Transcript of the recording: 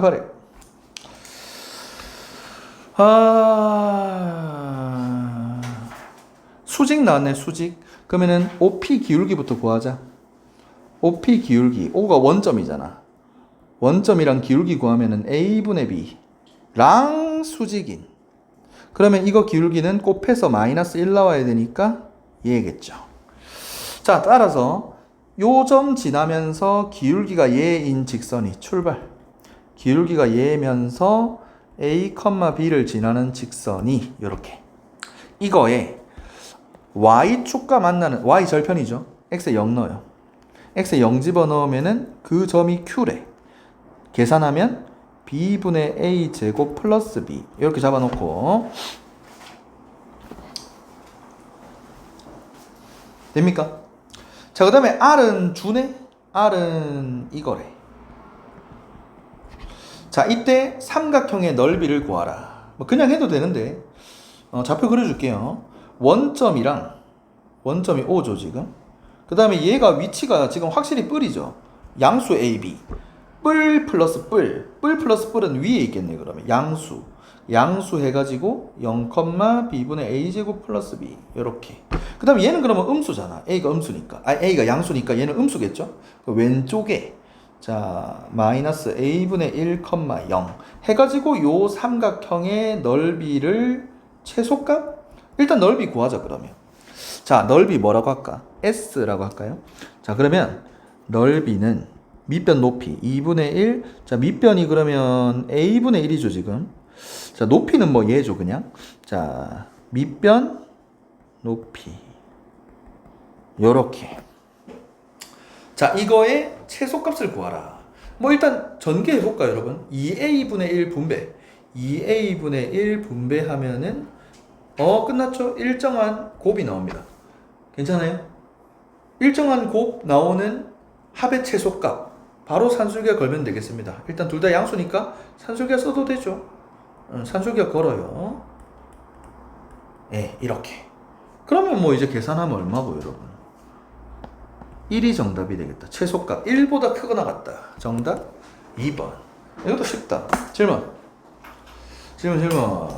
그래. 아 수직 나왔네 수직. 그러면은 OP 기울기부터 구하자. OP 기울기. O가 원점이잖아. 원점이랑 기울기 구하면은 A분의 B랑 수직인. 그러면 이거 기울기는 곱해서 마이너스 1 나와야 되니까 얘겠죠. 자, 따라서 요점 지나면서 기울기가 얘인 직선이 출발. 기울기가 얘면서 A, B를 지나는 직선이 이렇게. 이거에 Y축과 만나는 Y 절편이죠. X에 0 넣어요. X에 0 집어넣으면은 그 점이 Q래. 계산하면 B분의 A 제곱 플러스 B 이렇게 잡아놓고 됩니까? 자, 그 다음에 R은 주네? R은 이거래. 자, 이때 삼각형의 넓이를 구하라. 뭐 그냥 해도 되는데, 어, 좌표 그려줄게요. 원점이랑, 원점이 O죠, 지금. 그 다음에 얘가 위치가 지금 확실히 뿔이죠. 양수 AB. 뿔 플러스 뿔. 뿔 플러스 뿔은 위에 있겠네, 그러면. 양수. 양수 해가지고 0, b분의 a제곱 플러스 b 이렇게 그 다음에 얘는 그러면 음수잖아 a가 음수니까 아 a가 양수니까 얘는 음수겠죠 그 왼쪽에 자 마이너스 a분의 1, 0 해가지고 요 삼각형의 넓이를 최소값 일단 넓이 구하자 그러면 자 넓이 뭐라고 할까 s라고 할까요 자 그러면 넓이는 밑변 높이 2분의 1. 자, 밑변이 그러면 a분의 1이죠, 지금. 자, 높이는 뭐 얘죠, 그냥. 자, 밑변 높이. 요렇게. 자, 이거의 최소값을 구하라. 뭐 일단 전개해 볼까요, 여러분? 2a분의 1 분배. 2a분의 1 분배하면은 어, 끝났죠? 일정한 곱이 나옵니다. 괜찮아요? 일정한 곱 나오는 합의 최소값 바로 산술기가 걸면 되겠습니다. 일단 둘 다 양수니까 산술기가 써도 되죠. 음, 산술기가 걸어요. 예, 이렇게. 그러면 뭐 이제 계산하면 얼마고 여러분? 1이 정답이 되겠다. 최소값 1보다 크거나 같다. 정답 2번. 이것도 쉽다. 질문. 질문 질문.